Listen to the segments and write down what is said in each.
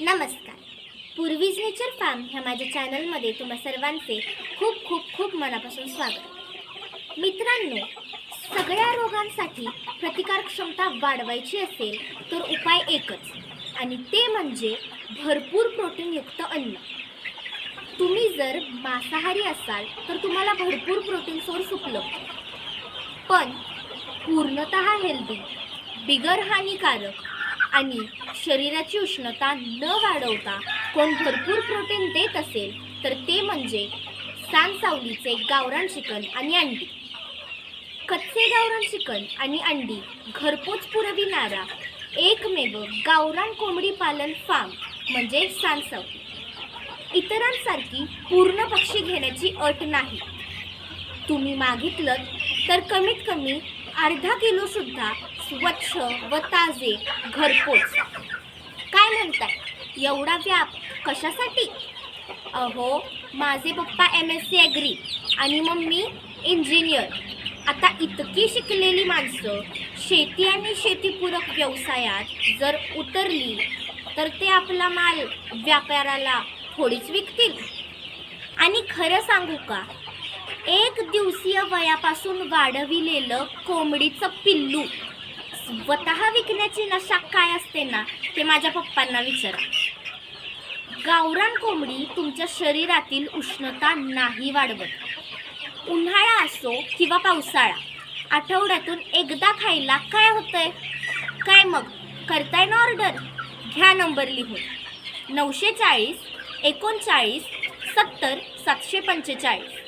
नमस्कार. पूर्वीज nature form ह्या माझ्या चॅनलमध्ये तुम्हा सर्वांचे खूप खूप खूप मनापासून स्वागत. मित्रांनो सगळ्या रोगांसाठी प्रतिकार क्षमता वाढवायची असेल तर उपाय एकच आणि ते म्हणजे भरपूर प्रोटीनयुक्त अन्न. तुम्ही जर मांसाहारी असाल तर तुम्हाला भरपूर प्रोटीन सोर्स उपलब्ध. पण पूर्णतः हेल्दी बिगर हानिकारक आणि शरीराची उष्णता न वाढवता कोण भरपूर प्रोटीन देत असेल तर ते म्हणजे सांसावलीचे गावरान चिकन आणि अंडी. कच्चे गावरान चिकन आणि अंडी घरपोच पुरविणारा एकमेव गावरान कोंबडी पालन फार्म म्हणजे सांसावली. इतरांसारखी पूर्ण पक्षी घेण्याची अट नाही. तुम्ही मागितलं तर कमीत कमी अर्धा किलो सुद्धा स्वच्छ व ताजे घरपोच काय म्हणताय? एवढा व्याप कशासाठी? अहो माझे papa M S C agri आणि मम्मी इंजिनियर आता इतकी शिकलेली माणसं शेती आणि शेतीपूरक व्यवसायात जर उतरली तर ते आपला माल व्यापाराला थोडीच विकतील. आणि खरं सांगू का? एक दिवसीय वयापासून वाढविलेलं कोंबडीचं पिल्लू स्वतः विकण्याची नशा काय असते ना ते माझ्या पप्पांना विचारा. गावरान कोंबडी तुमच्या शरीरातील उष्णता नाही वाढवत. उन्हाळा असो किंवा पावसाळा आठवड्यातून एकदा खायला काय होतंय? काय मग? करताय ना ऑर्डर? घ्या नंबर लिहून. नऊशे चाळीस एकोणचाळीस सत्तर सातशे पंचेचाळीस.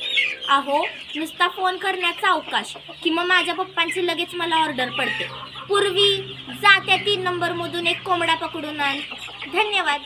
अहो नुसता फोन करण्याचा अवकाश. किंवा माझ्या पप्पांची लगेच मला ऑर्डर पडते. पूर्वी जात्या तीन नंबरमधून एक कोंबडा पकडून आण. धन्यवाद.